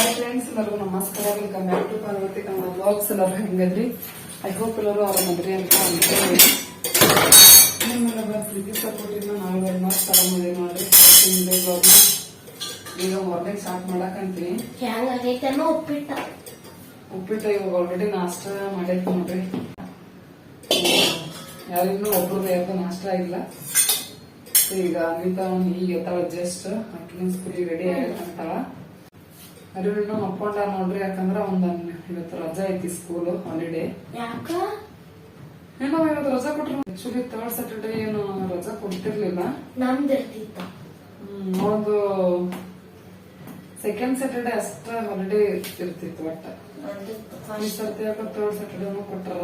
Hi friends ಎಲ್ಲರಿಗೂ ನಮಸ್ಕಾರ. Welcome back to Parvati ನಮ್ಮ ಬ್ಲಾಗ್ಸ್ ಎಲ್ಲರೂ ಹೆಂಗದ್ರಿ? ಐ ಹೋಪ್ ಎಲ್ಲರೂ ಆರಾಮದ್ರಿ ಅಂತ ಅನ್ಕೊಳ್ಳಿ ನಿಮ್ಮೆಲ್ಲ ಪ್ರೀತಿ ನಾಳೆ ನಾವು ಮಾಸ ಆರಾಮದೇ ನೋಡ್ರಿ. ಹಿಂದೆ ಬ್ಲಾಗ್ನ ಈಗ ಮೊದಲೇ ಸ್ಟಾರ್ಟ್ ಮಾಡಕ್ಕಂತೀನಿ ಉಪ್ಪಿಟ್ಟ. ಉಪ್ಪಿಟ್ಟು ಇವಾಗ ಆಲ್ರೆಡಿ ನಾಷ್ಟ ಮಾಡೈತೆ ನೋಡ್ರಿ. ಯಾರಿಗೂ ಒಬ್ರದ್ದು ಯಾವ್ದು ನಾಷ್ಟ ಇಲ್ಲ. ಈಗ ಅನಿತಾ ಈಗ ಎತ್ತಾಳ ಜಸ್ಟ್ ಅಕ್ಕಿನ ಸ್ಕೂಲಿಗೆ ರೆಡಿ ಆಗಂತಾಳ ಅರಿವಿನ ಮಕ್ಕೊಂಡ ನೋಡ್ರಿ ಯಾಕಂದ್ರ ಒಂದ್ ಇವತ್ತು ರಜಾ ಐತಿ ಸ್ಕೂಲ್ ಹಾಲಿಡೇ ಯಾಕ? ಏನೋ ಇವತ್ತು ರಜಾ ಕೊಟ್ರು. ಆಕ್ಚುಲಿ ಥರ್ಡ್ ಸ್ಯಾಟರ್ಡೇ ಏನು ರಜಾ ಕೊಡ್ತಿರ್ಲಿಲ್ಲ. ನಮ್ದು ಇರ್ತಿತ್ತ. ಹ್ಮ್, ಸೆಕೆಂಡ್ ಸ್ಯಾಟರ್ಡೇ ಅಷ್ಟ ಹಾಲಿಡೇ ಇರ್ತಿತ್ತು ಒಟ್ಟ. ಈ ಸರ್ತಿ ಯಾಕೋ ಥರ್ಡ್ ಸ್ಯಾಟರ್ಡೇನು ಕೊಟ್ಟಾರ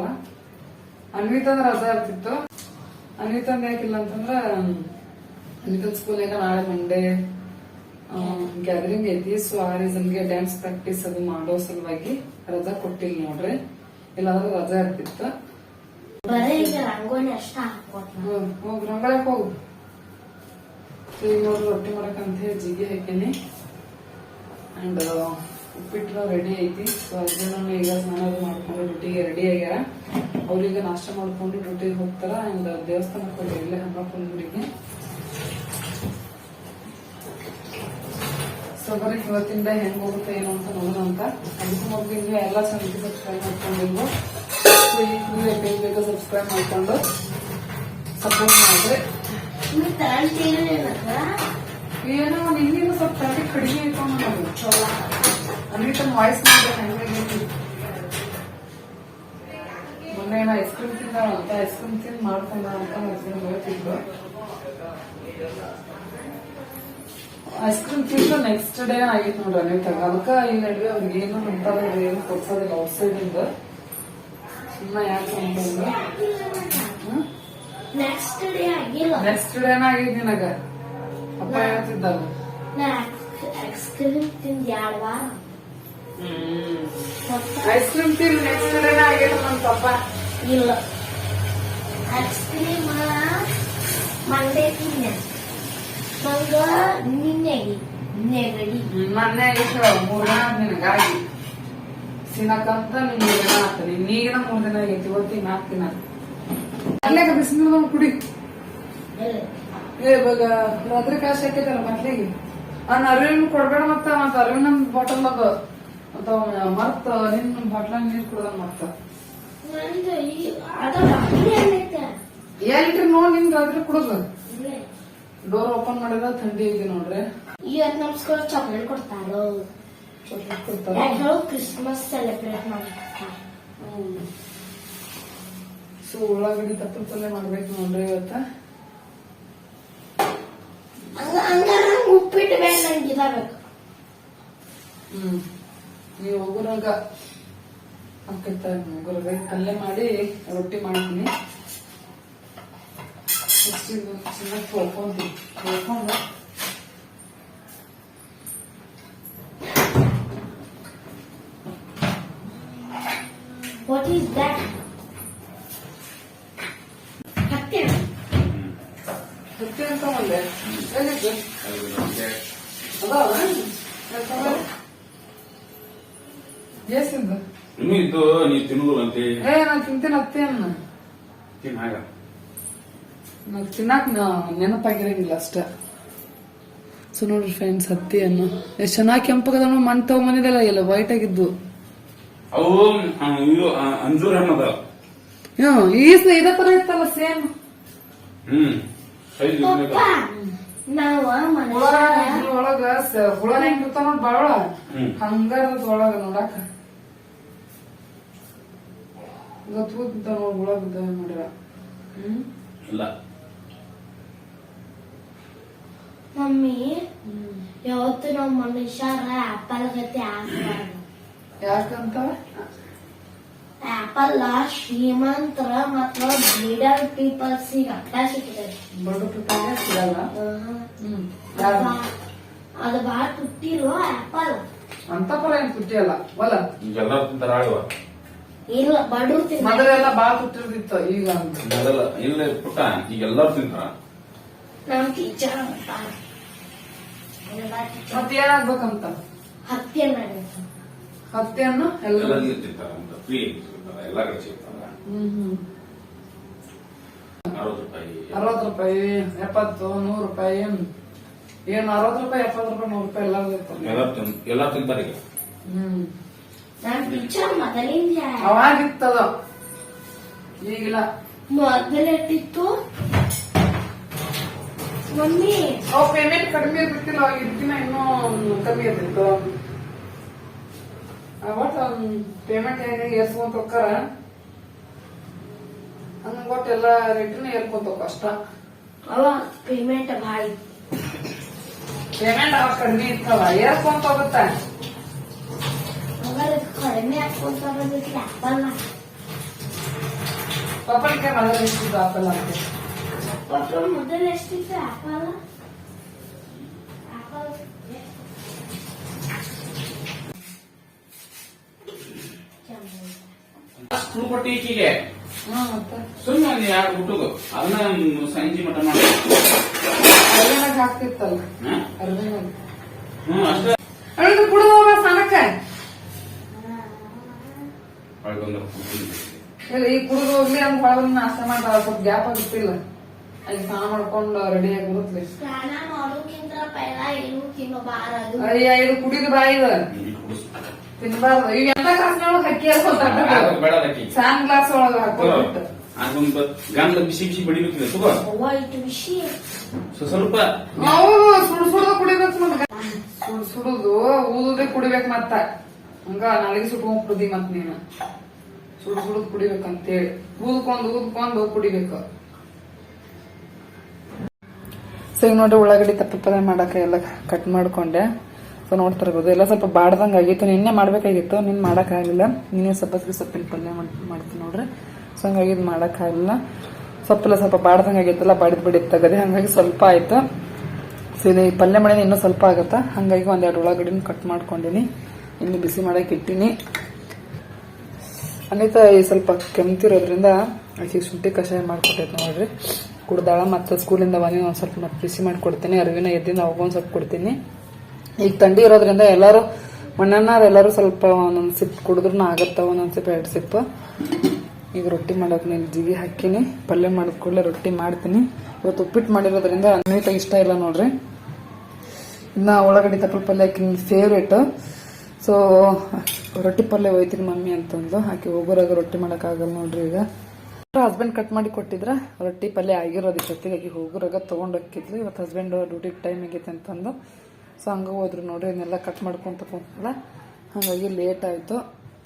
ರಜಾ ಇರ್ತಿತ್ತು. ಅನ್ವಿತಂದ ಯಾಕಿಲ್ಲ ಅಂತಂದ್ರ ಅನ್ವಿತನ್ ಸ್ಕೂಲ್ ಈಗ ನಾಳೆ ಮಂಡೇ ಗ್ಯಾದರಿಂಗ್ ಐತಿ ಸೊ ಆ ರೀಸನ್ಗೆ ಡ್ಯಾನ್ಸ್ ಪ್ರಾಕ್ಟೀಸ್ ಅದು ಮಾಡೋ ಸಲುವಾಗಿ ರಜಾ ಕೊಟ್ಟಿಲ್ಲ ನೋಡ್ರಿ. ಇಲ್ಲಾಂದ್ರೆ ರಜಾ ಇರ್ತಿತ್ತ. ರಂಗೋಲಿ ಅಷ್ಟ ಹೋಗ್- ಹೋಗ್ ಹೋಗು. ಈಗ ನೋಡ್ರಿ ರೊಟ್ಟಿ ಮಾಡಕಂತ ಹೇಳಿ ಜಿಗಿ ಹಾಕೇನಿ ಅಂಡ್ ಉಪ್ಪಿಟ್ಟು ರೆಡಿ ಐತಿ. ಸೊ ಅದನ್ನ ಈಗ ಸ್ನಾನ ಮಾಡ್ಕೊಂಡು ಡ್ಯೂಟಿಗೆ ರೆಡಿ ಆಗ್ಯಾರ. ಅವ್ರೀಗ ನಾಷ್ಟ ಮಾಡ್ಕೊಂಡು ಡ್ಯೂಟಿಗೆ ಹೋಗ್ತಾರ. ಅಂಡ್ ದೇವಸ್ಥಾನಕ್ಕೆ ಹೋಗಿ ಇಲ್ಲೇ ಹಬ್ಬಪ್ಪನಿಗೆ ಬರೀ ಇವತ್ತಿಂದ ಹೆಂಗ್ ಹೋಗುತ್ತೆ ಏನು ಅಂತ ನೋಡೋಣ ಅಂತ ಅದಕ್ಕೂ ಮೊದಲು ನೀವು ಎಲ್ಲ ಚಾನಲ್ಗೆ ಸಬ್ಸ್ಕ್ರೈಬ್ ಮಾಡ್ಕೊಂಡಿಲ್ವೋ ಸೊ ಈಗ ನೀವು ಬೇಗ ಬೇಗ ಸಬ್ಸ್ಕ್ರೈಬ್ ಮಾಡ್ಕೊಂಡು ಸಪೋರ್ಟ್ ಮಾಡಿದ್ರೆ ಏನೋ ನಿನ್ನಿಂದ ಸ್ವಲ್ಪ ಟ್ರಾಫಿಕ್ ಕಡಿಮೆ ಇಟ್ಕೊಂಡು ನಾವು ತಮ್ಮ ವಾಯ್ಸ್ ಮಾಡಿದ್ರೆ ಹೆಂಗಾಗೈತಿ ಮೊನ್ನೆ ಏನೋ ಐಸ್ ಕ್ರೀಮ್ ತಿಂದ ಅಂತ ಐಸ್ ಕ್ರೀಮ್ ತಿಂದು ಮಾಡ್ಕೊಂಡ ಅಂತ ಹಸ್ಬೆಂಡ್ ಹೇಳ್ತಿದ್ರು ಐಸ್ ಕ್ರೀಮ್ ತಿಂದು ನೆಕ್ಸ್ಟ್ ಡೇ ಆಗಿತ್ತು ನೋಡ್ರಿ ಅನಿತಾಗ ಅದಕ್ಕ ಈ ನಡುವೆ ಅವ್ರಿಗೆ ಏನು ಅಂತಾರ ಏನು ಕೊಡ್ಸೋದಿಲ್ಲ ಔಟ್ಸೈಡ್ ಇಂದ. ಸುಮ್ಮನೆ ಯಾಕೆ ಅಂತಂದ್ರೆ ನೆಕ್ಸ್ಟ್ ಡೇ ಆಗಿಲ್ಲ. ನೆಕ್ಸ್ಟ್ ಡೇನ ಆಗಿದ್ ನಿನಗ. ಅಪ್ಪ ಹೇಳ್ತಿದ್ದಲ್ಲ. ಐಸ್ ಕ್ರೀಮ್ ತಿಂದ್ ಎರಡ್ ವಾರ? ಐಸ್ ಕ್ರೀಮ್ ತಿಂದು ನೆಕ್ಸ್ಟ್ ಡೇನ ಆಗಿಲ್ಲ ನನ್ ಪಪ್ಪ. ಇಲ್ಲ. ಐಸ್ ಕ್ರೀಮ್ ಮಂಡೇ ತಿನ್ನೆ ನಂಗ ನಿನ್ನೆ ನಿನ್ನೆ ರೆಡಿ ಮೊನ್ನೆ ಆಗಿತ್ತು ಮೂರ್ ದಿನ ನಿನಗಾಗಿ ಸಿನಕಂತ ನಿನ್ ಮೂರ್ ದಿನ ಆತ ನೀಗಿನ ಮೂರ್ ದಿನ ಆಗೈತಿ ಇವತ್ತಿನ ನಾಲ್ಕು ದಿನ ಅಲ್ಲೇ ಬಿಸಿನೀರು ಕುಡಿ. ಏ ಇವಾಗ ರಾತ್ರಿ ಕಾಶ್ ಹಾಕೈತಲ್ಲ ಮಕ್ಳಿಗೆ ಆ ಅರಿವಿನ ಕೊಡ್ಬೇಡ ಮತ್ತ ಮತ್ತ ಅರಿವಿನ ಬಾಟಲ್ ಅದ. ಮತ್ತ ಮರ್ತ ನಿನ್ ಬಾಟ್ಲ ನೀರ್ ಕುಡ್ದ ಮತ್ತ ಎಲ್ರಿ ನೋಡಿ ನಿನ್ ರಾತ್ರಿ ಕುಡುದು. ಡೋರ್ ಓಪನ್ ಮಾಡಿದ ಥಂಡಿ ಐತಿ ನೋಡ್ರಿ. ಈ ನಮ್ ಸ್ಕೂಲ್ ಚಾಕ್ಲೇಟ್ ಕೊಡ್ತಾರೋ? ಚಾಕ್ಲೇಟ್ ಕೊಡ್ತಾರ? ಕ್ರಿಸ್ಮಸ್ ಸೆಲೆಬ್ರೇಟ್ ಮಾಡ್ತಾರೆ ಸೊ ಉಳ್ಳಾಗಡ್ಡಿ ತಪ್ಪಲ ಪಲ್ಯ ಮಾಡ್ಬೇಕು ನೋಡ್ರಿ ಇವತ್ತ. ಉಪ್ಪಿಟ್ಟು ಬೇಡ ನಂಗೆ ಇದಾಗಬೇಕು ಹ್ಮ್. ನೀವು ಹೋಗುನಾಗ ಹಾಕೈತ ಹೋಗುರಾಗ ಪಲ್ಯ ಮಾಡಿ ರೊಟ್ಟಿ ಮಾಡ್ತೀನಿ. ನೆಕ್ಸ್ಟ್ ಇದು ಚೆನ್ನಾಗಿ ತೊಳ್ಕೊಂತೀನಿ ತೊಳ್ಕೊಂಡು ವಾಟ್ ಈಸ್ ದಟ್ ಹತ್ತಿ ರೊಟ್ಟಿ ಅಂತ ಒಂದೆ ಎಲ್ಲಿದ್ದು ಅದಾವ ಎಷ್ಟಿಂದು ಇನ್ನೂ ಇದ್ದು ನೀ ತಿನ್ನುದು ಅಂತೆ ಏ ನಾನ್ ತಿಂತೀನಿ ಅತ್ತೆ ಅನ್ನ ತಿನ್ ಹಾಗ ನಾವ್ ತಿನ್ನಾಕ ನೆನಪಾಗಿರಂಗಿಲ್ಲ ಅಷ್ಟ. ಸೊ ನೋಡ್ರಿ ಫ್ರೆಂಡ್ಸ್ ಹತ್ತಿ ಅನ್ನ. ಎಷ್ಟ್ ಚೆನ್ನಾಗಿ ಕೆಂಪಗದ ಮಣ್ ತಗೊಂಬಂದಿದ್ದಲ್ಲ ಎಲ್ಲ ವೈಟ್ ಆಗಿದ್ದು. ಅಂಜೂರ ಹಣ್ಣದ ಹ್ಮ್ ಈಸ್ನ ಇದೇ ತರ ಇತ್ತಲ್ಲ ಸೇಮ್ ಒಳಗ ಹುಳ ಹೆಂಗ್ ಇರ್ತಾವ ನೋಡ್ ಬಾಳ. ಹಂಗಾರದ ಒಳಗ ನೋಡಾಕ. ಗೊತ್ತ ಹುಳ ಬಿದ್ದ ಮಾಡ್ರ ಹ್ಮ್. ಇಲ್ಲ. ಮಮ್ಮಿ ಯಾವತ್ತು ನಾವು ಮನುಷ್ಯರ ಆಪಲ್ ಗತಿ ಆಗ್ಬಾರ್ದು ಯಾಕಂತ? ಆಪಲ್ ಶ್ರೀಮಂತರ ಮತ್ತ ಮಿಡಲ್ ಪೀಪಲ್ಸ್ ಸಿಗ್ತದೆ. ಬಡ ಸಿಗಲ್ಲ. ಅದು ಬಾಳ ತುಟ್ಟಿರು ಆಪಲ್ ಅಂತ ಪರ ಏನ್ ತುಟ್ಟಿ ಅಲ್ಲ ವಲ್ಲ ಈಗ ಎಲ್ಲಾರು ತಿಂತಾರ ಆಳುವ. ಇಲ್ಲ ಬಡವ್ರು ಮೊದಲೆಲ್ಲ ಬಾಳ ತುಟ್ಟಿರ್ತಿತ್ತು ಈಗ ಮೊದಲ ಇಲ್ಲ ಪುಟ್ಟ ಈಗ ಎಲ್ಲಾರು ತಿಂತಾರ. ನಮ್ ಟೀಚರ್ ಮತ್ತೆ ಏನಾಗ್ಬೇಕಂತ ಹತ್ತಿ ಮಾಡಿದ್ರು ಹತ್ತಿಯನ್ನು ಎಲ್ಲ ಎಲ್ಲರಿಗೂ ತಿಂತಾರ ಅಂತ ಫ್ರೀ ಸಿಗ್ತಾರ ಎಲ್ಲ ಕಡೆ ಸಿಗ್ತಾರ ಹ್ಮ್ ಹ್ಮ್. ಅರವತ್ತು ರೂಪಾಯಿ. ಅರವತ್ತು ರೂಪಾಯಿ ಎಪ್ಪತ್ತು ನೂರು ರೂಪಾಯಿ ಏನ್ ಅರವತ್ತು ರೂಪಾಯಿ ಎಪ್ಪತ್ತು ರೂಪಾಯಿ ನೂರು ರೂಪಾಯಿ ಎಲ್ಲ ಇರ್ತದೆ. ಎಲ್ಲ ತಿನ್- ಎಲ್ಲ ತಿಂತಾರ ಈಗ ಹ್ಮ್. ನಾನ್ ಪಿಕ್ಚರ್ ಮೊದಲಿಂದ ಅವಾಗಿತ್ತದ. ಈಗಿಲ್ಲ. ಮೊದಲಿಟ್ಟಿತ್ತು. ಮಮ್ಮಿ. ಅವ್ ಪೇಮೆಂಟ್ ಕಡಿಮೆ ಇರ್ತಿಲ್ಲ ಇದಕ್ಕಿಂತ ಇನ್ನೂ ಕಮ್ಮಿ ಇರ್ತಿತ್ತು ಅವತ್ತು ಪೇಮೆಂಟ್ ಹೆಂಗೆ ಏರ್ಸ್ಕೊಂತ ಹೋಗ್ತಾರ ಹಂಗ ಒಟ್ಟು ಎಲ್ಲ ರೇಟಿನ ಏರ್ಕೊಂತ ಹೋಗ ಅಷ್ಟ. ಅವ ಪೇಮೆಂಟ್ ಭಾಳ ಪೇಮೆಂಟ್ ಅವಾಗ ಕಡಿಮೆ ಇತ್ತಲ್ಲ ಏರ್ಕೊಂತ ಹೋಗುತ್ತ? ಕಡಿಮೆ ಹಾಕೊಂತ ಆಪಲ್ ಪಪ್ಪಳಿಕೆ ಮಳೆ ಆಪಲ್ ಅಂತ ಮೊದಲು ಎಷ್ಟಿತ್ತು ಆಪಲ್ ಸ್ಕೂಲ್ ಕೊಟ್ಟು ಈಕಿಗೆ ಸುಮ್ಮನೆ ಎರಡು ಹುಟ್ಟುಗು ಅದನ್ನ ಸಂಜೆ ಮಟ ಮಾಡಿ. ಹಾಕ್ತಿತ್ತಲ್ಲ? ಹ್ಮ್ ಅಷ್ಟೇ. ಒಳಗೊಂದು ಇಲ್ಲ ಈ ಕುಡಿದು ಹೋಗ್ಲಿ ಅಂತ ಹೊಳಗನ್ನ ನಾಶ ಮಾಡ್ತಾರ ಸ್ವಲ್ಪ ಗ್ಯಾಪ್ ಆಗುತ್ತಿಲ್ಲ ಅಲ್ಲಿ ಸ್ನಾನ ಮಾಡ್ಕೊಂಡು ರೆಡಿ ಆಗಿ ಬರುತ್ತಲಿ ಸ್ನಾನ ಮಾಡೋಕ್ಕಿಂತ ಪೈಲ ಏನು ತಿನ್ನಬಾರದು ಅಯ್ಯ ಇದು ಕುಡಿದು ಬಾಯಿ ಇದು. ತಿನ್ಬಾರ್ದು. ಈಗ ಎಂತ ಗ್ಲಾಸ್ನೊಳಗೆ ಹಕ್ಕಿ ಹಾಕೋತಾರ ಗ್ಲಾಸ್ ಒಳಗೆ ಹಾಕೋಬಿಟ್ಟು ಅದೊಂದು ಗಂಧ ಬಿಸಿ ಬಿಸಿ ಬಡಿಬೇಕಿದೆ ತಗೋ. ಅವ್ವ ಇಟ್ಟು ಬಿಸಿ. ಸ್ವ- ಸ್ವಲ್ಪ. ನಾವು ಸುಡು ಸುಡುದು ಕುಡಿಬೇಕು ಸುಡ್ ಸುಡುದು ಊದುದೇ ಕುಡಿಬೇಕು ಮತ್ತ. ಹಂಗ ನಾಳೆಗೆ ಸುಟ್ಕೊಂಡ್ ಕುಡ್ದಿ ಮತ್ ನೀನು. ಸುಡ್ ಸುಡುದು ಕುಡಿಬೇಕಂತೇಳಿ. ಊದ್ಕೊಂಡು ಊದ್ಕೊಂಡು ಕುಡಿಬೇಕು. ಸೊ ಈಗ ನೋಡ್ರಿ ಉಳ್ಳಾಗಡ್ಡಿ ತಪ್ಪಲ ಪಲ್ಯ ಮಾಡಕ್ಕೆ ಎಲ್ಲ ಕಟ್ ಮಾಡ್ಕೊಂಡೆ. ಸೊ ನೋಡ್ತಾ ಇರ್ಬೋದು. ಎಲ್ಲ ಸ್ವಲ್ಪ ಬಾಡ್ದಂಗೆ ಆಗಿತ್ತು. ನಿನ್ನೆ ಮಾಡಬೇಕಾಗಿತ್ತು. ನಿನ್ ಮಾಡೋಕ್ಕಾಗಲಿಲ್ಲ ನೀನು ಸ್ವಲ್ಪ ಸೊಪ್ಪಿನ ಪಲ್ಯ ಮಾಡ್ತೀನಿ ನೋಡ್ರಿ. ಸೊ ಹಂಗಾಗಿ ಇದು ಮಾಡಕ್ಕಾಗಲಿಲ್ಲ ಸೊಪ್ಪೆಲ್ಲ ಸ್ವಲ್ಪ ಬಾಡ್ದಂಗೆ ಆಗಿತ್ತಲ್ಲ, ಬಡಿದ್ ಬಡಿದ್ ತೆಗದೆ. ಹಂಗಾಗಿ ಸ್ವಲ್ಪ ಆಯ್ತು. ಸೊ ಇದು ಈ ಪಲ್ಯ ಮಾಡಿದ ಇನ್ನೂ ಸ್ವಲ್ಪ ಆಗುತ್ತಾ? ಹಂಗಾಗಿ ಒಂದೆರಡು ಉಳ್ಳಾಗಡ್ಡಿನ ಕಟ್ ಮಾಡ್ಕೊಂಡಿನಿ. ಇನ್ನು ಬಿಸಿ ಮಾಡೋಕೆ ಇಟ್ಟಿನಿ. ಅನಿತಾ, ಈ ಸ್ವಲ್ಪ ಕೆಮ್ತಿರೋದ್ರಿಂದ ಶುಂಠಿ ಕಷಾಯ ಮಾಡ್ಕೊಟ್ಟೈತೆ ನೋಡ್ರಿ. ಕುಡ್ದಾಳ, ಮತ್ತೆ ಸ್ಕೂಲಿಂದ ಬಂದು ಒಂದು ಸ್ವಲ್ಪ ಮತ್ತೆ ಬಿಸಿ ಮಾಡ್ಕೊಡ್ತೀನಿ ಅರಿವಿನ ಎದ್ದಿಂದ ಅವಾಗೊಂದು ಸ್ವಲ್ಪ ಕೊಡ್ತೀನಿ. ಈಗ ಥಂಡಿ ಇರೋದ್ರಿಂದ ಎಲ್ಲರೂ, ಮಣ್ಣನ್ನ ಎಲ್ಲರೂ ಸ್ವಲ್ಪ ಒಂದೊಂದು ಸಿಪ್ ಕುಡಿದ್ರೂ ಆಗತ್ತ, ಒಂದೊಂದು ಸಿಪ್ ಎರಡು ಸಿಪ್ ಈಗ ರೊಟ್ಟಿ ಮಾಡೋಕೆ ಜಿಗಿ ಹಾಕಿನಿ ಪಲ್ಯ ಮಾಡಿದ ಕೂಡಲೇ ರೊಟ್ಟಿ ಮಾಡ್ತೀನಿ. ಇವತ್ತು ಉಪ್ಪಿಟ್ಟು ಮಾಡಿರೋದ್ರಿಂದ ಅನಿತಾ ಇಷ್ಟ ಇಲ್ಲ ನೋಡ್ರಿ. ಇನ್ನ ಉಳ್ಳಾಗಡ್ಡಿ ತಪ್ಪಲ ಪಲ್ಯ ಹಾಕಿ ಫೇವ್ರೇಟ್ ಸೊ ರೊಟ್ಟಿ ಪಲ್ಯ ಹೋಯ್ತೀನಿ ಮಮ್ಮಿ ಅಂತಂದು, ಹಾಕಿ ಹೋಗೋರಾಗ ರೊಟ್ಟಿ ಮಾಡೋಕ್ಕಾಗಲ್ಲ ನೋಡ್ರಿ ಈಗ. ಹಸ್ಬೆಂಡ್ ಕಟ್ ಮಾಡಿ ಕೊಟ್ಟಿದ್ರ ರೊಟ್ಟಿ ಪಲ್ಯ ಆಗಿರೋದು ಜೊತೆಗಾಗಿ ಹೋಗುರಾಗ ತೊಗೊಂಡು ಇವತ್ತು ಹಸ್ಬೆಂಡ್ ಡ್ಯೂಟಿ ಟೈಮ್ ಆಗೈತೆ ಅಂತಂದು ಸೊ ಹಂಗ ಹೋದ್ರು ನೋಡ್ರಿ ಇದನ್ನೆಲ್ಲ ಕಟ್ ಮಾಡ್ಕೊಂತ ಕುಂತಲ್ಲ ಹಾಗಾಗಿ ಲೇಟ್ ಆಯಿತು.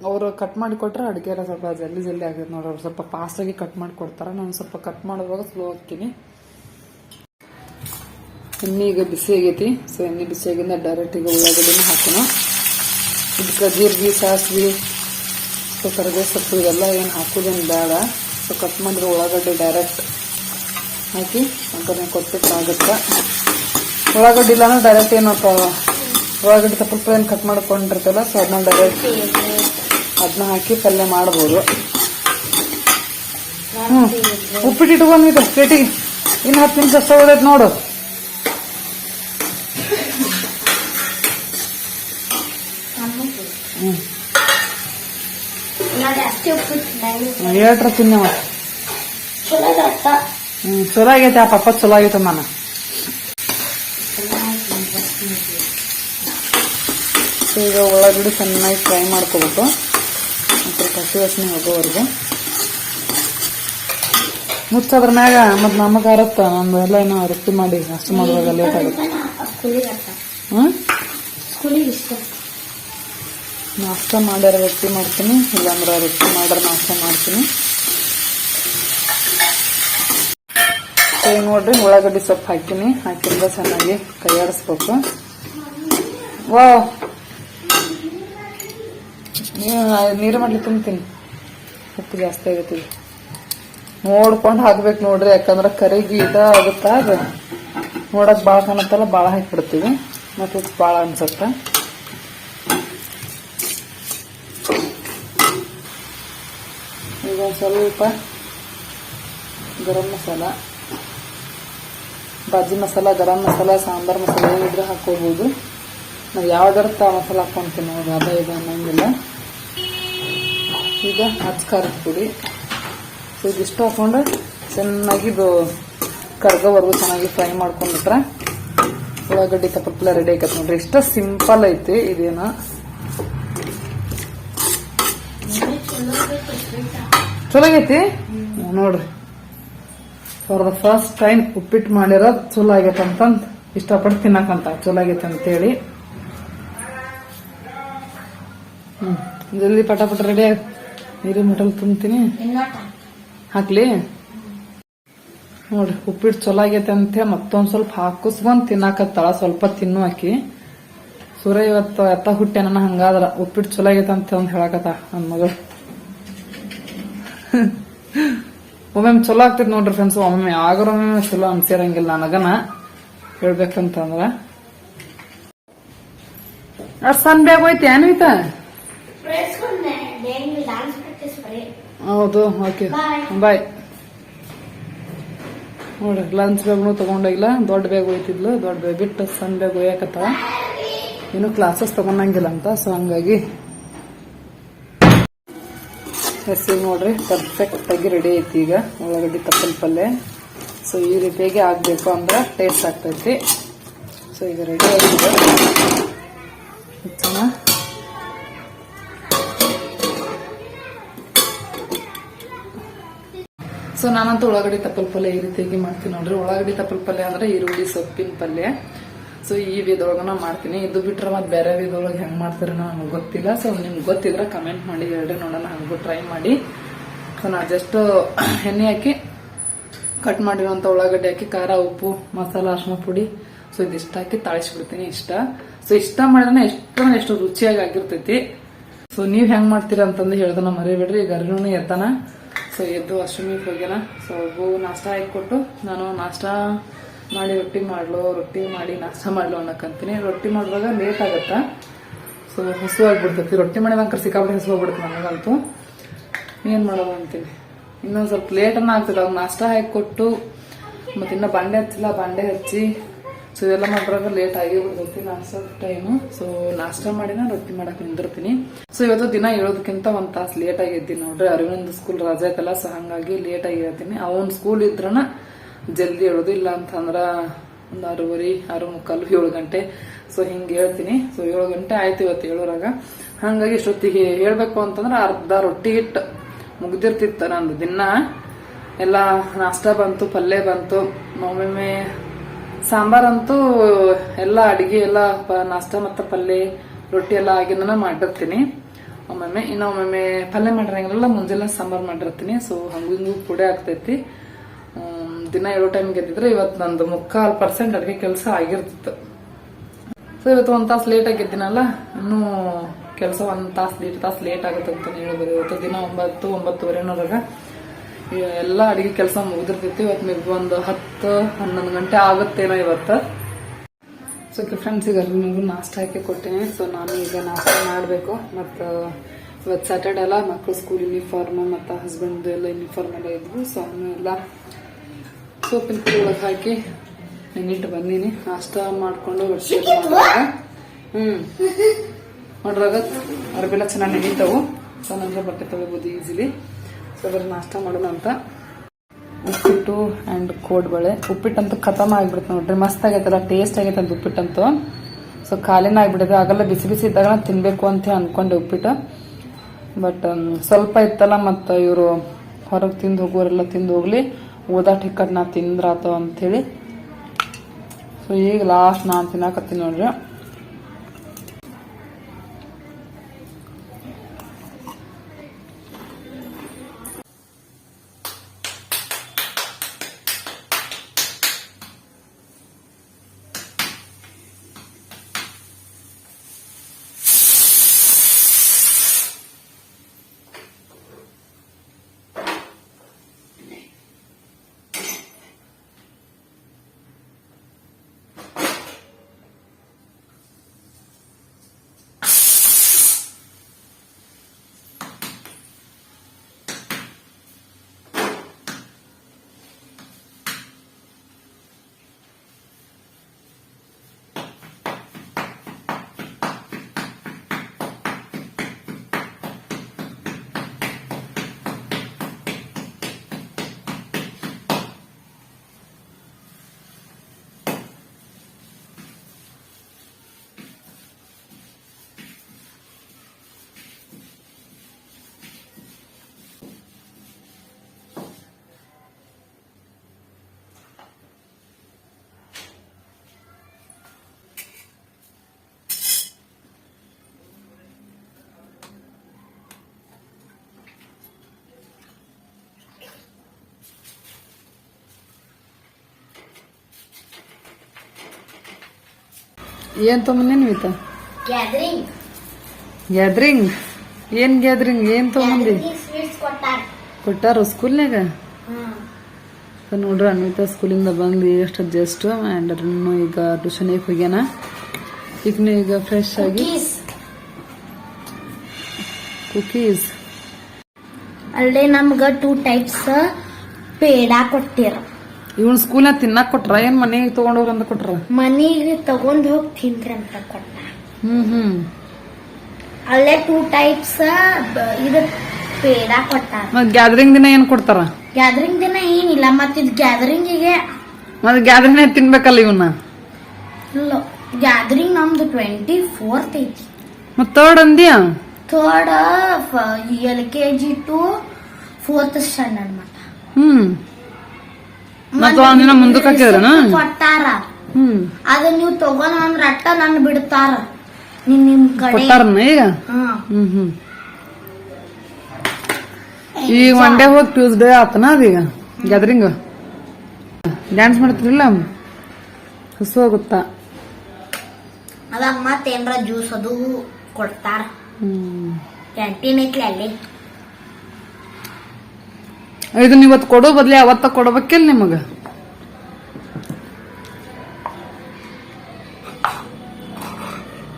ಅವರು ಕಟ್ ಮಾಡಿ ಕೊಟ್ಟರೆ ಅಡುಗೆ ಎಲ್ಲ ಸ್ವಲ್ಪ ಜಲ್ದಿ ಜಲ್ದಿ ಆಗೈತೆ ನೋಡ್ರಿ. ಅವ್ರು ಸ್ವಲ್ಪ ಫಾಸ್ಟಾಗಿ ಕಟ್ ಮಾಡಿ ಕೊಡ್ತಾರೆ. ನಾನು ಸ್ವಲ್ಪ ಕಟ್ ಮಾಡುವಾಗ ಸ್ಲೋ ಹಾಕ್ತೀನಿ ಎಣ್ಣೆ ಈಗ ಬಿಸಿ ಆಗೈತಿ. ಸೊ ಎಣ್ಣೆ ಬಿಸಿ ಆಗಿಂದ ಡೈರೆಕ್ಟ್ ಈಗ ಉಳ್ಳಾಗಡ್ಡಿನ ಹಾಕೋಣ ಇದಕ್ಕೆ ಜೀರಿಗೆ ಸಾಸಿವೆ ಸೊ ಕರಿಬೇವು ಸೊಪ್ಪು, ಇವೆಲ್ಲ ಏನು ಹಾಕೋದೇನು ಬೇಡ. ಸೊ ಕಟ್ ಮಾಡಿರೋ ಉಳ್ಳಾಗಡ್ಡೆ ಡೈರೆಕ್ಟ್ ಹಾಕಿ ಒಗ್ಗರಣೆ ಕೊಟ್ಬಿಟ್ಟು ಆಗುತ್ತೆ. ಉಳ್ಳಾಗಡ್ಡಿ ಇಲ್ಲ ಅಂದ್ರೆ ಡೈರೆಕ್ಟ್ ಏನಪ್ಪ, ಉಳ್ಳಾಗಡ್ಡೆ ತಪ್ಪು ಏನು ಕಟ್ ಮಾಡ್ಕೊಂಡಿರ್ತಲ್ಲ ಸೊ ಅದನ್ನ ಡೈರೆಕ್ಟ್ ಅದನ್ನ ಹಾಕಿ ಪಲ್ಯ ಮಾಡ್ಬೋದು. ಹ್ಞೂ ಉಪ್ಪಿಟ್ಟು ಇಟ್ಕೊಂಡಿದ್ದೆ ಪ್ಲೇಟಿಗೆ ಇನ್ನು ಹತ್ತು ನಿಮಿಷ ಅಷ್ಟೇ ನೋಡು ಹ್ಞೂ ನೋಡಿ ಅಷ್ಟೇ ಉಪ್ಪಿಟ್ಟು ಹೇಳ್ರ ತಿನ್ನವ. ಹ್ಮ್ ಚಲೋ ಆಗೈತೆ ಆ ಪಪ್ಪ ಚಲೋ ಆಗೈತೆ ನಾನು ಈಗ ಉಳ್ಳಾಗಡ್ಡಿ ಚೆನ್ನಾಗಿ ಫ್ರೈ ಮಾಡ್ಕೋಬೇಕು. ಮತ್ತೆ ಕಸಿ ವಾಸನೆ ಹೋಗೋವರೆಗೂ. ಮುಚ್ಚದ್ರ ಮ್ಯಾಗ ಮತ್ತೆ ನಮಗ ಅರತ್ತ ನಮ್ದು ಎಲ್ಲ ಏನೋ ರೊಟ್ಟಿ ಮಾಡಿ ಅಷ್ಟು ಮಾಡುವಾಗ ಲೇಟ್ ಆಗುತ್ತೆ. ಸ್ಕೂಲಿಗೆ ಅತ್ತ ಹ್ಮ್ ಸ್ಕೂಲಿಗೆ ಇಷ್ಟ ನಾಷ್ಟ ಮಾಡ್ಯಾರ ರೊಟ್ಟಿ ಮಾಡ್ತೀನಿ, ಇಲ್ಲಾಂದ್ರೆ ರೊಟ್ಟಿ ಮಾಡ್ಯಾರ ನಾಷ್ಟ ಮಾಡ್ತೀನಿ. ನೋಡ್ರಿ, ಉಳ್ಳಾಗಡ್ಡಿ ಸೊಪ್ಪು ಹಾಕ್ತೀನಿ. ಹಾಕಿಂದ ಚೆನ್ನಾಗಿ ಕೈಯಾಡಿಸ್ಬೇಕು ವಾ ನೀರು ಮಾಡ್ಲಿ ತುಂಬ್ತೀನಿ. ಉಪ್ಪು ಜಾಸ್ತಿ ಆಗುತ್ತೆ ಈಗ. ನೋಡ್ಕೊಂಡು ಹಾಕ್ಬೇಕು ನೋಡ್ರಿ, ಯಾಕಂದ್ರೆ ಕರಿಗಿ ಇದ ಆಗುತ್ತಾ ಅದು. ನೋಡಕ್ ಭಾಳ ಕಾಣತ್ತಲ್ಲ ಭಾಳ ಹಾಕಿಬಿಡ್ತೀವಿ. ಮತ್ತೆ ಉಪ್ಪು ಭಾಳ ಅನ್ಸತ್ತೆ. ಈಗ ಸ್ವಲ್ಪ ಗರಂ ಮಸಾಲ ಬಾಜಿ ಮಸಾಲ, ಗರಂ ಮಸಾಲ, ಸಾಂಬಾರ್ ಮಸಾಲ ಏನಿದ್ರೆ ಹಾಕೋಬಹುದು ನಾವು ಯಾವ್ದಾರ ಮಸಾಲ ಹಾಕೊಂತೀನಿ ನೋಡಿ, ಅದ ಇದು ಅನ್ನಂಗಿಲ್ಲ. ಈಗ ಹಚ್ಚ ಖಾರದ ಪುಡಿ. ಸೊ ಇದಿಷ್ಟು ಹಾಕೊಂಡು ಚೆನ್ನಾಗಿ ಕರ್ಗೋವರೆಗೂ ಚೆನ್ನಾಗಿ ಫ್ರೈ ಮಾಡ್ಕೊಂಡ್ಬಿಟ್ರೆ ಉಳ್ಳಾಗಡ್ಡಿ ತಪ್ಪಲ ರೆಡಿ ಆಕತ್ ನೋಡ್ರಿ. ಇಷ್ಟ ಸಿಂಪಲ್ ಐತಿ ಇದೇನ. ಚಲೋ. ಆಗೈತಿ ನೋಡ್ರಿ. ಫಾರ್ ದ ಫಸ್ಟ್ ಟೈಮ್ ಉಪ್ಪಿಟ್ಟು ಮಾಡಿರೋದು ಚಲೋ ಆಗೈತೆ ಅಂತಂದ್ ಇಷ್ಟಪಟ್ಟು ತಿನ್ನಕಂತ ಚಲೋ ಆಗೈತೆ ಅಂತೇಳಿ ಹ್ಮ್, ಜಲ್ದಿ ಪಟಾಪಟ ಪಟ ರೆಡಿ ನೀರಿನ ಮಟಲ್ ತುಂಬ್ತೀನಿ. ಹಾಕ್ಲಿ? ನೋಡ್ರಿ, ಉಪ್ಪಿಟ್ಟು ಚಲೋ ಆಗೈತೆ ಅಂತ ಮತ್ತೊಂದ್ ಸ್ವಲ್ಪ ಹಾಕಿಸ್ಕೊಂಡ್ ತಿನ್ನಾಕತ್ತಾಳ, ಸ್ವಲ್ಪ ತಿನ್ನು ಹಾಕಿ ಸೂರ್ಯ ಇವತ್ತು ಎತ್ತ ಹುಟ್ಟೆ ನನ್ನ ಹಂಗಾದ್ರ ಉಪ್ಪಿಟ್ಟು ಚಲೋ ಆಗೈತೆ ಅಂತ ಒಂದು ಹೇಳಕತ್ತ ನನ್ನ ಮಗಳು. ಒಮ್ಮೊಮ್ಮೆ ಚಲೋ ಆಗ್ತೈತಿ ನೋಡ್ರಿ ಫ್ರೆಂಡ್ಸ್ ಒಮ್ಮೊಮ್ಮೆ ಆಗ್ರೊಮ್ಮೆ ಚಲೋ ಅನ್ಸಿರಂಗಿಲ್ಲ ನನಗನ ಹೇಳ್ಬೇಕಂತಂದ್ರ. ಅಷ್ಟ್ ಸಣ್ಣ ಬ್ಯಾಗ್ ಹೋಯ್ತು ಏನೈತ ಹೌದು ಓಕೆ. ಬಾಯ್ ನೋಡ್ರಿ ಲಂಚ್ ಬ್ಯಾಗ್ನು ತಗೊಂಡೋಗಿಲ್ಲ ದೊಡ್ಡ ಬ್ಯಾಗ್ ಒಯ್ತಿದ್ಲು ದೊಡ್ಡ ಬ್ಯಾಗ್ ಬಿಟ್ಟು ಸಣ್ಣ ಬ್ಯಾಗ್ ಒಯ್ಯಾಕತ್ತಾವ ಇನ್ನು ಕ್ಲಾಸಸ್ ತಗೊಂಡಂಗಿಲ್ಲ ಅಂತ ಸೊ ಹಂಗಾಗಿ ಹೆಸರು ನೋಡ್ರಿ ಪರ್ಫೆಕ್ಟ್ ಆಗಿ ರೆಡಿ ಐತಿ ಈಗ. ಉಳ್ಳಾಗಡ್ಡಿ ತಪ್ಪಲ್ ಪಲ್ಯ ಸೊ ಈ ರೀತಿಯಾಗಿ ಆಗ್ಬೇಕು ಅಂದ್ರೆ ಟೇಸ್ಟ್ ಆಗ್ತೈತಿ. ಸೊ ಈಗ ರೆಡಿ ಆಗಿದೆ. ಸೊ ನಾನಂತೂ ಉಳ್ಳಾಗಡ್ಡಿ ತಪ್ಪಲ್ ಪಲ್ಯ ಈ ರೀತಿಯಾಗಿ ಮಾಡ್ತೀನಿ ನೋಡ್ರಿ. ಉಳ್ಳಾಗಡ್ಡಿ ತಪ್ಪಲ್ ಪಲ್ಯ ಅಂದ್ರೆ ಈರುಳ್ಳಿ, ಸೊಪ್ಪಿನ ಪಲ್ಯ ಸೊ ಈ ವಿಧೊಳಗನ ಮಾಡ್ತೀನಿ. ಇದು ಬಿಟ್ರೆ ಮತ್ತೆ ಬೇರೆ ವಿಧೊಳಗೆ ಹೆಂಗ್ ಮಾಡ್ತಾರೆ ನನಗೆ ಗೊತ್ತಿಲ್ಲ. ಸೊ ನಿಮ್ಗೆ ಗೊತ್ತಿದ್ರೆ ಕಮೆಂಟ್ ಮಾಡಿ, ಹೇಳ್ರಿ, ನೋಡೋಣ, ಹಂಗೂ ಟ್ರೈ ಮಾಡಿ. ಸೊ ನಾ ಜಸ್ಟ್ ಎಣ್ಣೆ ಹಾಕಿ ಕಟ್ ಮಾಡಿರುವಂತ ಉಳ್ಳಾಗಡ್ಡೆ ಹಾಕಿ, ಖಾರ, ಉಪ್ಪು, ಮಸಾಲ ಅರ್ಶಿನ ಪುಡಿ. ಸೊ ಇದಿಷ್ಟ ಹಾಕಿ ತಾಳಿಸ್ಬಿಡ್ತೀನಿ ಇಷ್ಟ. ಸೊ ಇಷ್ಟ ಮಾಡಿದ್ರೆ ಎಷ್ಟು ಎಷ್ಟು ರುಚಿಯಾಗಿ ಆಗಿರ್ತೈತಿ. ಸೊ ನೀವ್ ಹೆಂಗ್ ಮಾಡ್ತೀರಾ ಅಂತಂದು ಹೇಳ್ದನ ಮರಿಬೇಡ್ರಿ. ಈಗ ಅರ್ಜುನ ಎತ್ತಾನ. ಸೊ ಎದ್ದು ಅಶ್ವಿನಿಗೆ ಹೋಗ್ಯಾನ. ಸೊ ಒಬ್ಬು ನಾಷ್ಟ ಕೊಟ್ಟು ನಾನು ನಾಷ್ಟ ಮಾಡಿ ರೊಟ್ಟಿ ಮಾಡಲು, ರೊಟ್ಟಿ ಮಾಡಿ ನಾಷ್ಟ ಮಾಡಲು ಅನ್ನಕಂತೀನಿ. ರೊಟ್ಟಿ ಮಾಡುವಾಗ ಲೇಟ್ ಆಗತ್ತ? ಸೊ ಹಸು ಆಗ್ಬಿಡ್ತೈತಿ. ರೊಟ್ಟಿ ಮಾಡಿದಂಗೆ ಸಿಕ್ಕಾಪಟ್ಟೆ ಹಸು ಹೋಗ್ಬಿಡುತ್ತೆ ನನಗಂತೂ ಏನು ಮಾಡೋದು ಅಂತೀನಿ? ಇನ್ನೊಂದು ಸ್ವಲ್ಪ ಲೇಟ್ ಅನ್ನ ಆಗ್ತದೆ. ಅವ್ನು ನಾಷ್ಟ ಕೊಟ್ಟು, ಮತ್ತೆ ಇನ್ನೂ ಬಂಡೆ ಹಚ್ಚಿಲ್ಲ, ಬಂಡೆ ಹಚ್ಚಿ. ಸೊ ಇದೆಲ್ಲ ಮಾಡ್ರಾಗ ಲೇಟ್ ಆಗಿ ಬಿಡ್ತೈತಿ ನಾಷ್ಟ ಟೈಮು ಸೊ ನಾಷ್ಟ ಮಾಡಿನ ರೊಟ್ಟಿ ಮಾಡಕ್ಕೆ ನಿಂದಿರ್ತೀನಿ. ಸೊ ಇವತ್ತು ದಿನ ಹೇಳೋದಕ್ಕಿಂತ ಒಂದು ತಾಸು ಲೇಟ್ ಆಗಿ ಎದ್ದೀನಿ ನೋಡ್ರಿ. ಅರವಿಂದ್ ಸ್ಕೂಲ್ ರಜೆ ಐತಲ್ಲ ಸೊ ಹಂಗಾಗಿ ಲೇಟ್ ಆಗಿ ಹೇಳ್ತೀನಿ. ಅವನ್ ಸ್ಕೂಲ್ ಇದ್ರನ ಜಲ್ದಿ ಹೇಳೋದು ಇಲ್ಲ ಅಂತಂದ್ರೆ ಒಂದು ಆರೂವರೆ, ಆರು ಮುಕ್ಕಾಲು, ಏಳು ಗಂಟೆ. ಸೊ ಹಿಂಗೆ ಹೇಳ್ತೀನಿ. ಸೊ ಏಳು ಗಂಟೆ ಆಯ್ತು ಇವತ್ತು ಏಳೋರಾಗ ಹಂಗಾಗಿ ಇಷ್ಟೊತ್ತಿಗೆ ಹೇಳ್ಬೇಕು ಅಂತಂದ್ರೆ ಅರ್ಧ ರೊಟ್ಟಿ ಹಿಟ್ಟು ಮುಗ್ದಿರ್ತಿತ್ತು ನಂದು. ದಿನ ಎಲ್ಲ ನಾಷ್ಟ ಬಂತು, ಪಲ್ಯ ಬಂತು, ಒಮ್ಮೊಮ್ಮೆ ಸಾಂಬಾರಂತೂ ಎಲ್ಲ ಅಡಿಗೆ, ಎಲ್ಲ ನಾಷ್ಟ ಮತ್ತು ಪಲ್ಯ, ರೊಟ್ಟಿ ಎಲ್ಲ ಆಗಿನ ಮಾಡಿರ್ತೀನಿ. ಒಮ್ಮೊಮ್ಮೆ ಇನ್ನೊಮ್ಮೊಮ್ಮೆ ಪಲ್ಯ ಮಾಡಿರಂಗಿಲ್ಲ, ಮುಂಜಾನೆ ಸಾಂಬಾರ್ ಮಾಡಿರ್ತೀನಿ. ಸೊ ಹಂಗೂ ಹಿಂಗೂ ಆಗ್ತೈತಿ. ದಿನ ಏಳು ಟೈಮ್ ಗೆದ್ದಿದ್ರೆ ಇವತ್ತು ನಂದು ಮುಕ್ಕಾಲು ಪರ್ಸೆಂಟ್ ಅಡಿಗೆ ಕೆಲಸ ಆಗಿರ್ತಿತ್ತು. ಸೊ ಇವತ್ತು ಒಂದು ತಾಸು ಲೇಟ್ ಆಗಿದ್ದೀನಲ್ಲ ಇನ್ನೂ ಕೆಲಸ ಒಂದು ತಾಸು ಲೇಟ್ ತಾಸು ಲೇಟ್ ಆಗುತ್ತೆ ಅಂತ ಹೇಳ್ಬೋದು. ಇವತ್ತು ದಿನ ಒಂಬತ್ತು ಒಂಬತ್ತುವರೆನೊಳಗ ಎಲ್ಲ ಅಡಿಗೆ ಕೆಲಸ ಮುಗಿದಿರ್ತಿತ್ತು ಇವತ್ತು ಮಿಗ್ ಒಂದು ಹತ್ತು, ಹನ್ನೊಂದು ಗಂಟೆ ಆಗುತ್ತೇನೋ ಇವತ್ತು. ಸೊ ಫ್ರೆಂಡ್ಸ್ ಈಗ ನಿಮಗೂ ನಾಷ್ಟ ಹಾಕಿ ಕೊಟ್ಟೇನೆ ಸೊ ನಾನು ಈಗ ನಾಷ್ಟ ಮಾಡಬೇಕು. ಮತ್ತು ಇವತ್ತು ಸ್ಯಾಟರ್ಡೆ ಅಲ್ಲ ಮಕ್ಕಳು ಸ್ಕೂಲ್ ಯೂನಿಫಾರ್ಮ್ ಮತ್ತು ಹಸ್ಬೆಂಡ್ ಎಲ್ಲ ಯೂನಿಫಾರ್ಮ್ ಎಲ್ಲ ಇದ್ವು ಸೊ ಅವನು ಎಲ್ಲ ಸೋಪಿನ ಪುಡಿ ಒಳಗೆ ಹಾಕಿ ನೆನ್ನಿಟ್ಟು ಬಂದೀನಿ. ನಾಷ್ಟ ಮಾಡ್ಕೊಂಡು ನೋಡ್ರಾಗ ಹ್ಮ್. ಮಾಡ್ರಾಗ ಅರ್ಬೆಲ್ಲ ಚೆನ್ನಾಗಿ ನೆನೀತಾವು. ಸೊ ನಂತರ ಬಟ್ಟೆ ತೊಗೋಬೋದು ಈಸಿಲಿ. ಸೊ ಅದ್ರ ನಾಷ್ಟ ಮಾಡೋಣ ಅಂತ. ಉಪ್ಪಿಟ್ಟು ಆ್ಯಂಡ್ ಕೋಡ್ಬಳೆ. ಉಪ್ಪಿಟ್ಟಂತೂ ಖತಮ ಆಗಿಬಿಡುತ್ತೆ ನೋಡ್ರಿ. ಮಸ್ತ್ ಆಗೈತಲ್ಲ ಟೇಸ್ಟ್ ಆಗೈತೆ ಅಂತ ಉಪ್ಪಿಟ್ಟಂತೂ. ಸೊ ಖಾಲಿನ ಆಗ್ಬಿಟ್ಟಿದೆ ಆಗಲ್ಲ ಬಿಸಿ ಬಿಸಿ ಇದ್ದಾಗ ತಿನ್ಬೇಕು ಅಂತ ಅನ್ಕೊಂಡೆ ಉಪ್ಪಿಟ್ಟು. ಬಟ್ ಸ್ವಲ್ಪ ಇತ್ತಲ್ಲ ಮತ್ತು ಇವರು ಹೊರಗೆ ತಿಂದು ಹೋಗೋರೆಲ್ಲ ತಿಂದು ಹೋಗ್ಲಿ. ಓದಾ ಟಿಕ್ಕಟ್ ನಾ ತಿಂದ್ರಾತ ಹೇಳಿ ಸೊ ಈಗ ಲಾಸ್ಟ್ ನಾನು ತಿನ್ನಕತ್ತೀನಿ ನೋಡ್ರಿ. ಏನ್ ತೊಗೊಂಬಂದೇನಿ ನಿಮಿತ ಗ್ಯಾದರಿಂಗ್ ಗ್ಯಾದ್ರಿಂಗ್ ಏನ್ ಗ್ಯಾದ್ರಿಂಗ್ ಏನ್ ತೊಗೊಂಬಂದಿ ಸ್ವೀಟ್ಸ್ ಕೊಟ್ಟಾರ. ಸ್ಕೂಲ್ ಸ್ಕೂಲ್ನಾಗ ನೋಡ್ರಿ ಅನ್ವಿತಾ ಸ್ಕೂಲಿಂದ ಬಂದು ಎಷ್ಟು ಜಸ್ಟ್ ಆ್ಯಂಡ್ ಅದನ್ನು ಈಗ ಟ್ಯೂಷನಿಗೆ ಹೋಗ್ಯಾನ. ಈಗ ಈಗ ಫ್ರೆಶ್ ಆಗಿ ಕುಕೀಸ್ ಅಲ್ಲೇ ನಮ್ಗೆ ಟೂ ಟೈಪ್ಸ್ ಪೇಡಾ ಕೊಟ್ಟಿರ. ಇವನ್ ಸ್ಕೂಲ್ನಾಗ ತಿನ್ನಕ್ ಕೊಟ್ರ ಏನ್ ಮನೆಗೆ ತಗೊಂಡೋಗ್ರ ಅಂತ ಕೊಟ್ರ? ಮನೆಗೆ ತಗೊಂಡ್ ಹೋಗಿ ತಿಂದ್ರ ಅಂತ ಕೊಟ್ಟ. ಹ್ಮ್ ಹ್ಮ್. ಅಲ್ಲೇ ಟೂ ಟೈಪ್ಸ್ ಇದು ಪೇಡ ಕೊಟ್ಟಾರ ಮತ್ ಗ್ಯಾದರಿಂಗ್ ದಿನ ಏನ್ ಕೊಡ್ತಾರ? ಗ್ಯಾದರಿಂಗ್ ದಿನ ಏನಿಲ್ಲ ಮತ್ ಇದು ಗ್ಯಾದರಿಂಗಿಗೆ ಮತ್ ಗ್ಯಾದರಿಂಗ್ ತಿನ್ಬೇಕಲ್ಲ ಇವನ್ನ ಗ್ಯಾದರಿಂಗ್ ನಮ್ದು ಟ್ವೆಂಟಿ ಫೋರ್ತ್ ಐತಿ. ಮತ್ third ಅಂದ್ಯಾ? Third L K G to fourth standard ಮಟ್ಟ ಹ್ಮ್. ಮತ್ತ್ ಒಂದಿನ ಮುಂದಕ್ ಹಾಕಿದ್ರನ? ಕೊಟ್ಟಾರ. ಹ್ಮ್. ಅದ ನೀವು ತಗೊಂಡ್ ಅಂದ್ರ ಅಟ್ಟ ನನ್ ಬಿಡ್ತಾರ. ನಿಮ್ ನಿಮ್ ಕಡೆ. ಕೊಟ್ಟಾರನ ಈಗ? ಹ್ಮ್. ಈಗ ಒನ್ ಡೇ ಹೋಗಿ ಟ್ಯೂಸ್ಡೇ ಆತನ ಅದೀಗ ಗ್ಯಾದರಿಂಗ್ ಡ್ಯಾನ್ಸ್ ಮಾಡ್ತಿರಲಿಲ್ಲ? ಹಸು ಹೋಗುತ್ತಾ? ಅದಾಗ ಮತ್ತೇನ್ರ ಜ್ಯೂಸ್ ಅದು ಕೊಡ್ತಾರ. ಹ್ಮ್. ಕ್ಯಾಂಟೀನ್ ಐತ್ಲಿ ಅಲ್ಲಿ. ಇದನ್ನ ಇವತ್ತು ಕೊಡೋ ಬದ್ಲಿ ಅವತ್ತ ಕೊಡ್ಬೇಕಿಲ್ಲ ನಿಮಗ.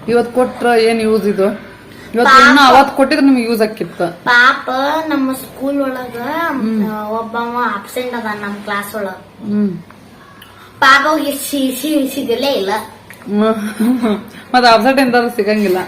ಇವತ್ ಕೊಟ್ರ ಏನ್ ಯೂಸ್ ಇದು? ಇವತ್ತು ಇನ್ನ ಅವತ್ ಕೊಟ್ಟಿದ್ರೆ ನಿಮ್ಗೆ ಯೂಸ್ ಆಕಿತ್ತ. ಪಾಪ ನಮ್ಮ ಸ್ಕೂಲ್ ಒಳಗ ಒಬ್ಬವ ಅಬ್ಸೆಂಟ್ ಅದ ನಮ್ಮ ಕ್ಲಾಸ್ ಒಳಗ. ಪಾಪ ಸಿಗಲೇ ಇಲ್ಲ. ಮತ್ತೆ ಅಬ್ಸೆಂಟ್ ಎಂತಾದ್ರು ಸಿಗಂಗಿಲ್ಲ.